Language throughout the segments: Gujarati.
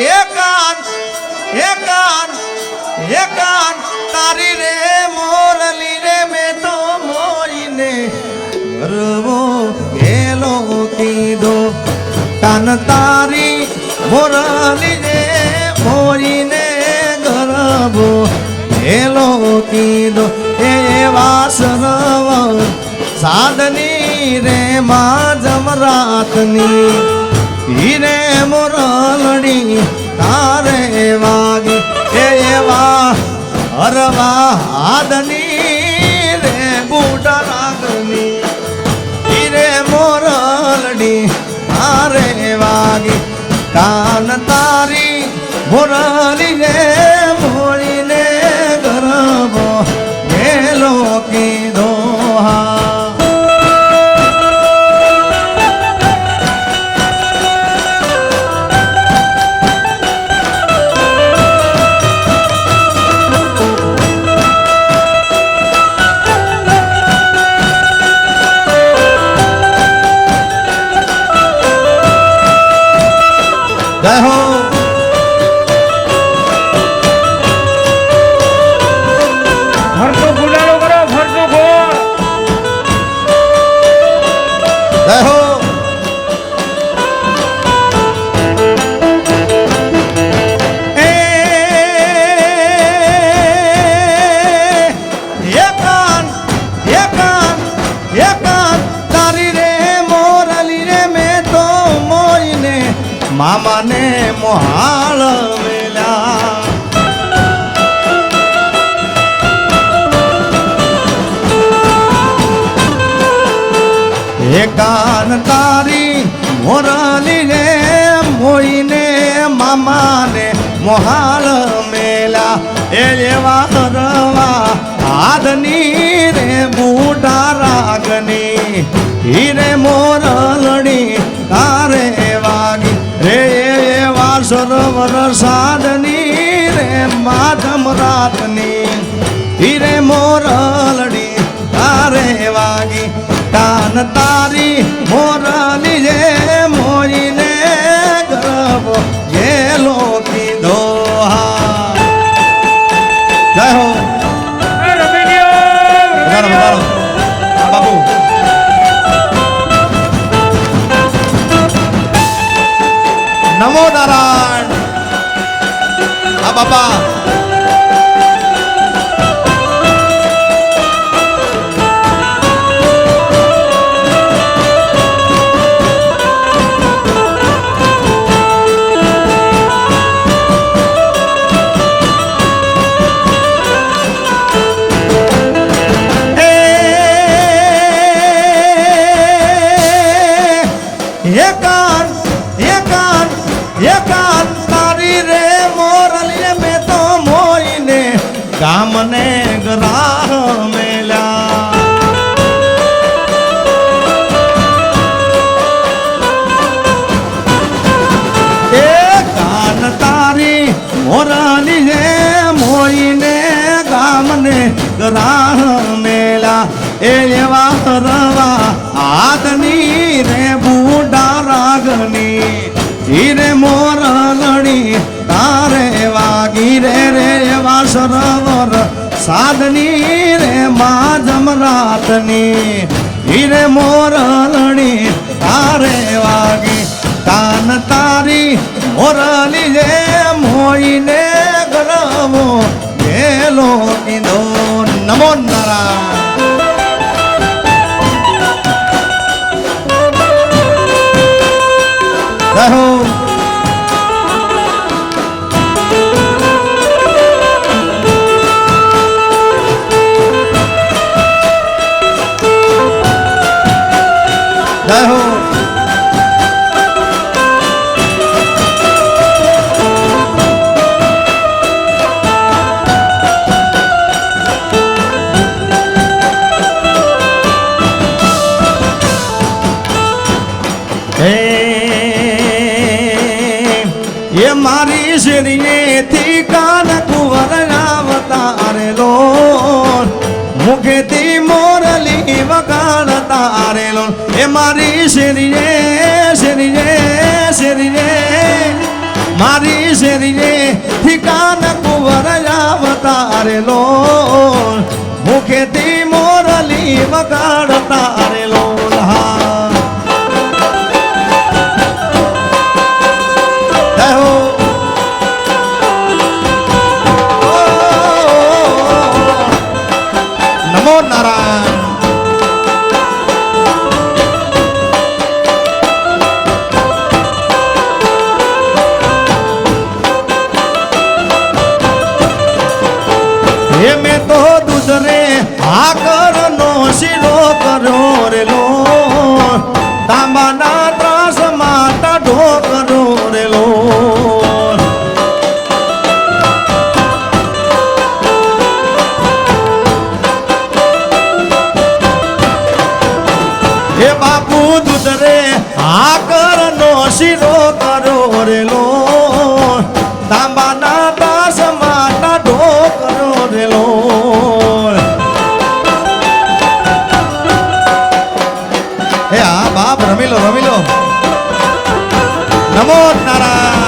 એકાંત એકાંત એકાંત તારી રે મોરલી રે મેં તો મોઈને ગરવો ગેલો કીધો. તન તારી મોરલી રે મોઈને ગરબો ગેલો કીધો. એ વાસરવ, સાધની રે માં જમરાતની હીરે મોરલડી તારે વાગી. એવા હરવા હાદની રે બુડા રાગની હીરે મોરલડી તારે વાગી. કાન તારી મોરલી રે તારી મોરલી મોઈને, મામાને મોહાલ મેલા. એ લેવા રવા હાથની રે બુડા રાગની. હીરે મોરલડી તારે વાગી. રે એવા સરોવર સાધની રે માધમ રાતની. હીરે મોરલડી તારે વાગી. લ્યો. વધારો હા બાપુ નમો નારાયણ હા બાપા కామ સાધની રે મા જમરાતની, હીરે મોરલણી તારે વાગી. તાન તારી મોરલી જે મોઈને ગરવો ગેલો કીધો નમો નારાયણ. મારી શેરીએથી કાન કુંવર આવતા અરે લોન. મુખેથી મોરલી વગાડતા અરે લોન. એ મારી શેરીએ શેરીએ શેરીને. મારી શેરીને ઠીકાન કુંવર આવતા અરે લોન. મુખેથી મોરલી વગાડતા અરે લોન. લો રમી લો નમો નારાયણ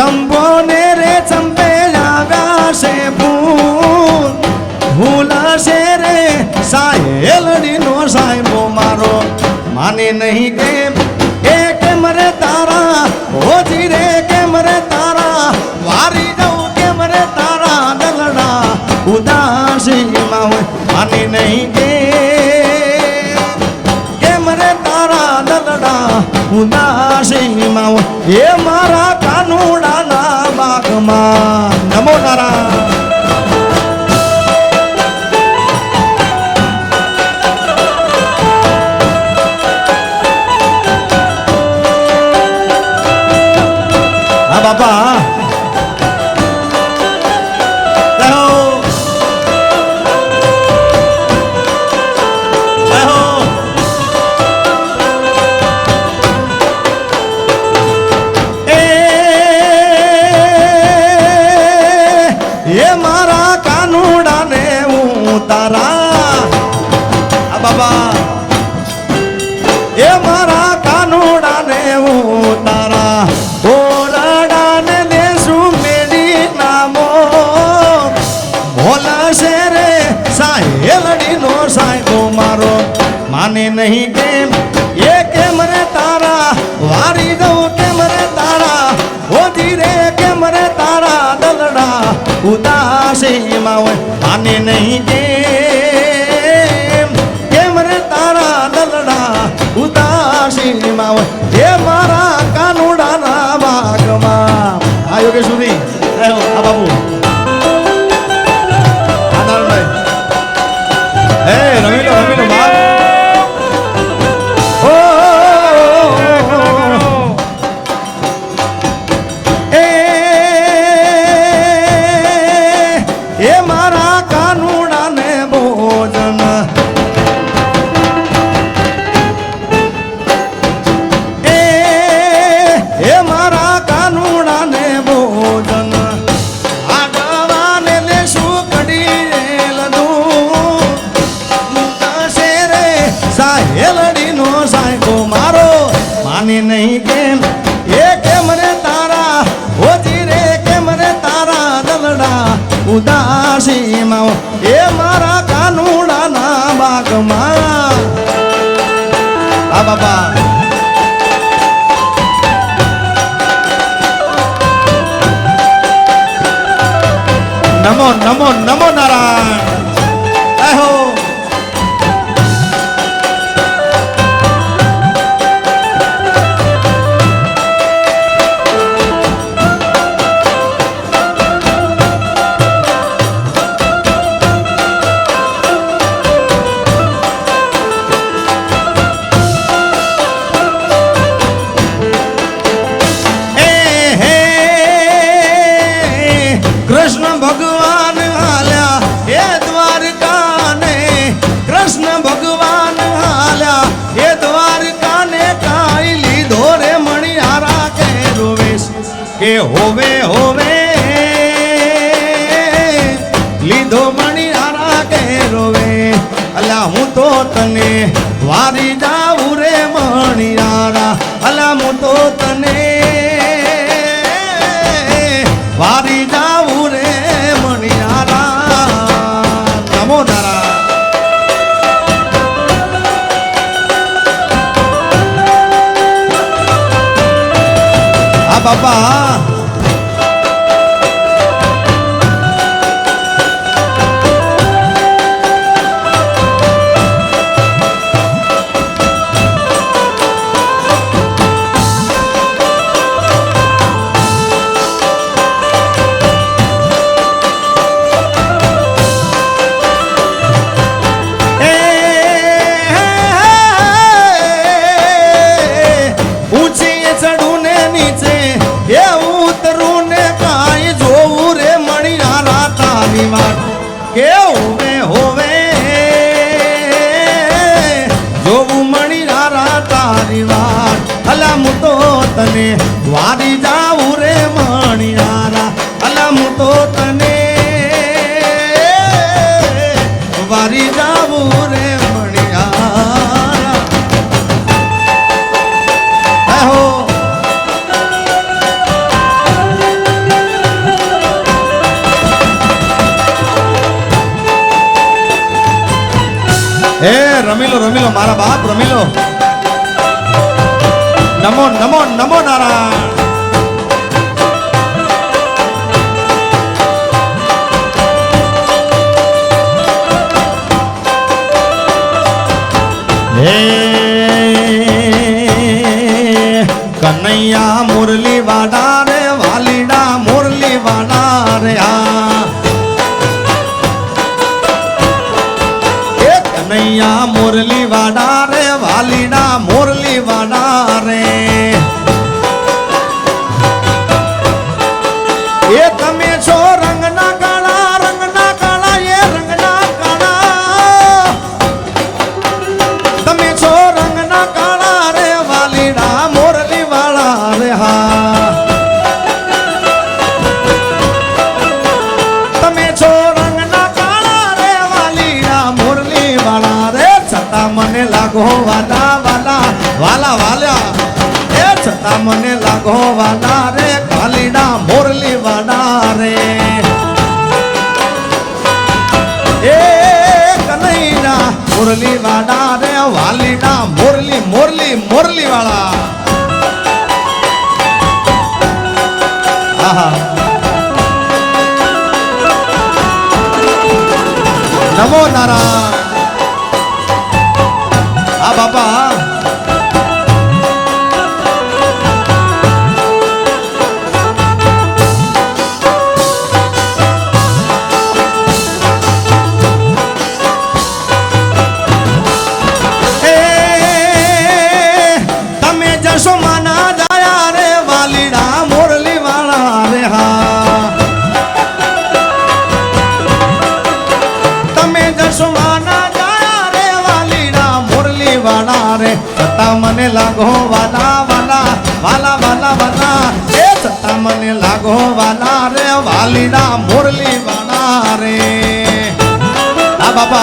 ચંબો રે ચંપે આવ્યા છે ભૂલ ભૂલાશે રે સાહેલડી નો સાહેબો મારો. માને નહીં કેમ? એ કેમ રે તારા? ઓજી રે કેમ રે તારા? વારી જવું કેમ રે તારા દલડા ઉદાસીમાં હોય માને નહીં કે કેમ રે તારા દલડા ઉદાસીમાં હોય મા હો નારાયણ બાબા માં હોય માને નહીં કે હોવે હોવે. લીધો મણિયારા કે રોવે. અલા હું તો તને વારી જાઉં રે મણિયારા અલા હું તો તને વારી વાત કે હોવે હોવે? જોવું રારા તારી વાત. અલા હું તો તને વારી જાઉં રે મણિયારા અલા હું તો તને મારા બાપ રમીલો નમો નમો નમો નારાયણ હે કનૈયા મુરલી વાડા લાગો વાલા વાલા વાલા વાલા. એ છતાં મને લાગો વાલા રે કાલીડા મોરલી વાડા રે. એ વાડા રે વાલીડા મોરલી મોરલી મોરલી વાળા. નમો નારાયણ. सत्ता मने लागो वाला वाला वाला वाला वाला। ए सत्ता मने लागो वाला रे, वाली ना मुरली वाला रे। आ बाबा।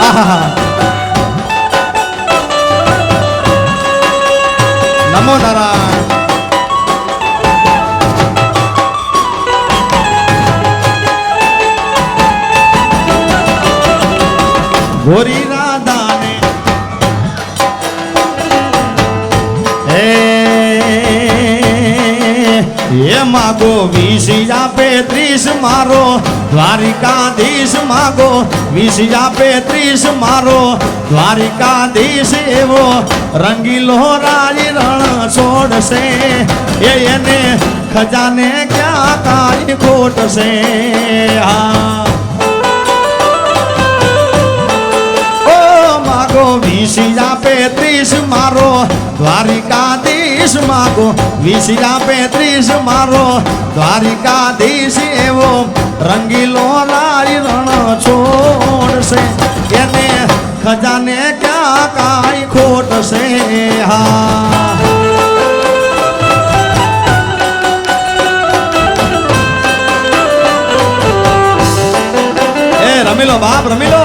हाँ हाँ નમો નારાયણ ગોરી રાધાને હે એ માગો વીસ આપે ત્રીસ મારો દ્વારિકાધીશ માગો વીસ આપે ત્રીસ મારો દ્વારિકાધીશ એવો રંગીલો રાજ છોડશે? એ એને ખજાને ક્યાં કાંઈ ખોટશે? હા. ઓ વીસી આપે ત્રીસ મારો દ્વારિકાધીશ માગો. વીસી આપે ત્રીસ મારો દ્વારિકાધીશ એવો રંગીલો લાલ રણ છોડશે. એને ખજાને ક્યાં કાંઈ ખોટશે? હા. રમી લો બાપ રમી લો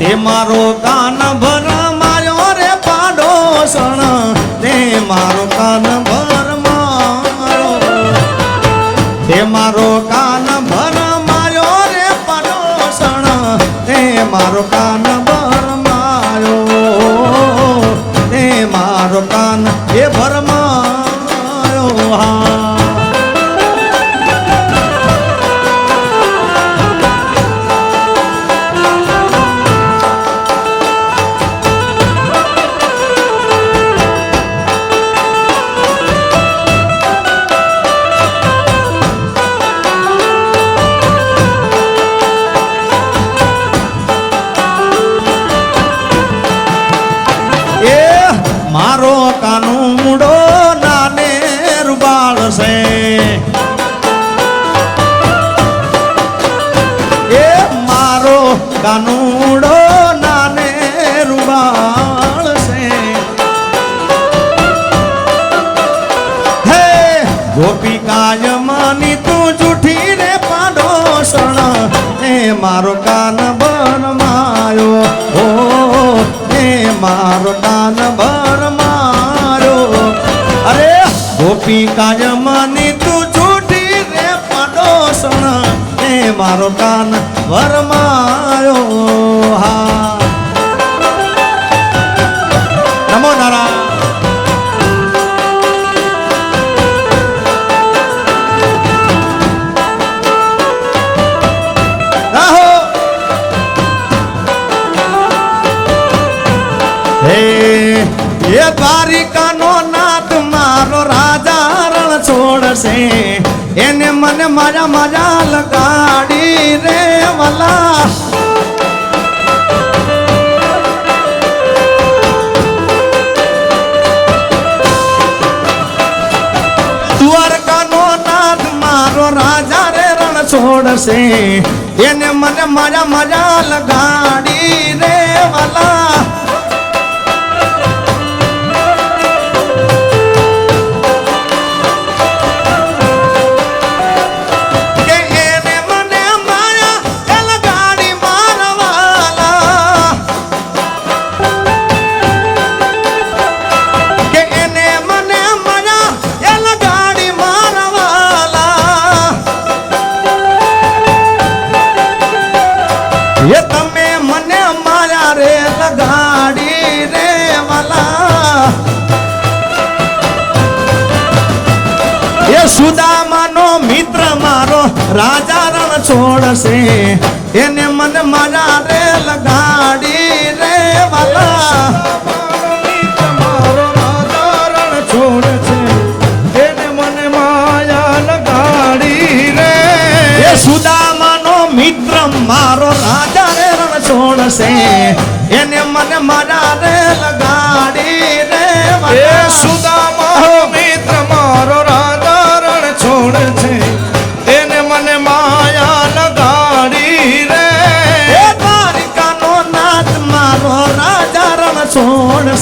તે મારો કાન ભર માર્યો રે પાડોસણ. તે મારો કાન ભર મારો તે મારો કાન મારો કાન ભર માર્યો. તે મારો કાન એ ભર માર્યો. હા. મારો કાનુડો નાને રૂબાળ છે. એ મારો કાનુડો નાને રૂબાળ છે. હે ગોપિકાય માની તું જૂઠી રે પાડોસણ એ મારો કાન બનમાયો. ઓ એ મારો ગોપિકાય માની તું છૂટી રે પાડોસણ એ મારો કાન વરમાયો હા. નમો નારાયણ. એ દ્વારિકાનો છોડશે એને મને મારા મારા લગાડી રે વલા. દ્વારકાનો નાથ મારો રાજા રે રણ છોડશે. એને મને મજા મજા લગાડી રે વાલા. છોડશે એને મન મારા રે લગાડી રે વાલા. છોડ છે. એને મને માયા લગાડી રે. સુદામાનો મિત્ર મારો રાજા રે રણ છોડશે. એને મને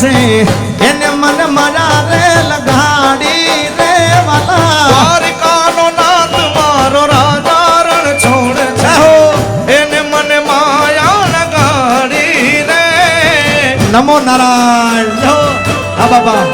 છે. એને મને મારા રે લગાડી રે વાલા દ્વારકાનો નાથ મારો રાજા રણ છોડ છે એને મને માયા લગાડી રે. નમો નારાયણ. આ બાબા.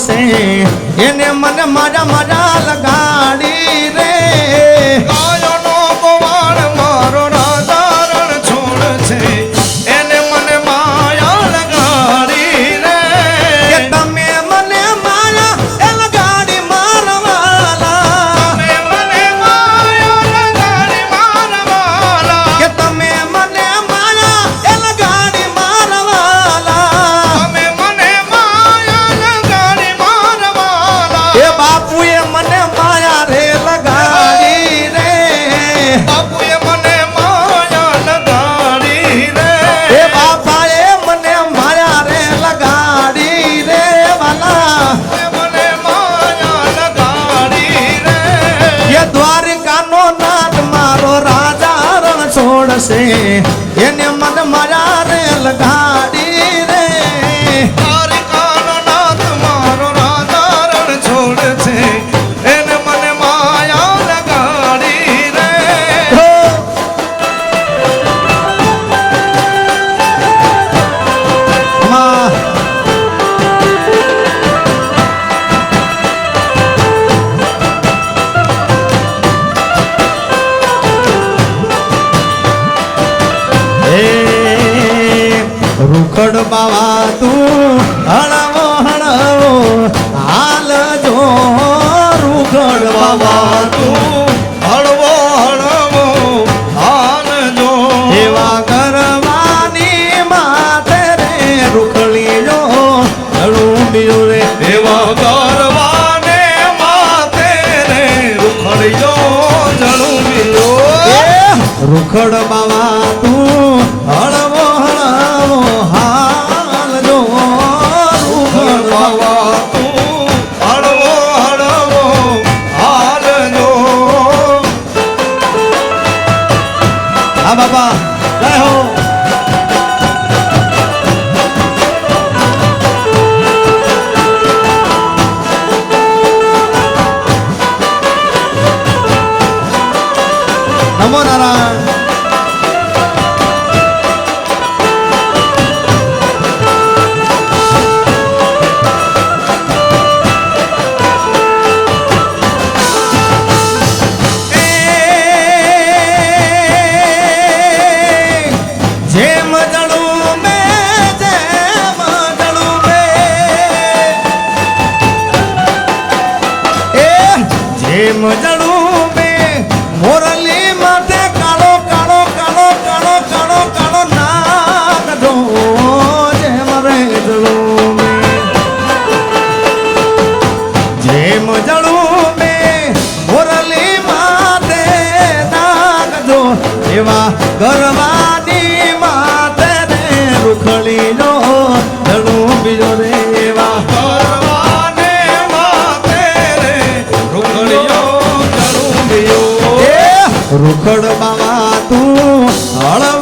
છે. એને મને મારા મારા ಮನಸೆ ಎನ್ನೆ જેમ જણું બે, મોરલી માથે કાળો કાળો કાળો કાળો કાળો કાળો નાગ જેમ રે જણું બે. જેમ જણું બે, મોરલી માથે નાગ ધો, એવા ગરબા ખડબાવા તું હળવા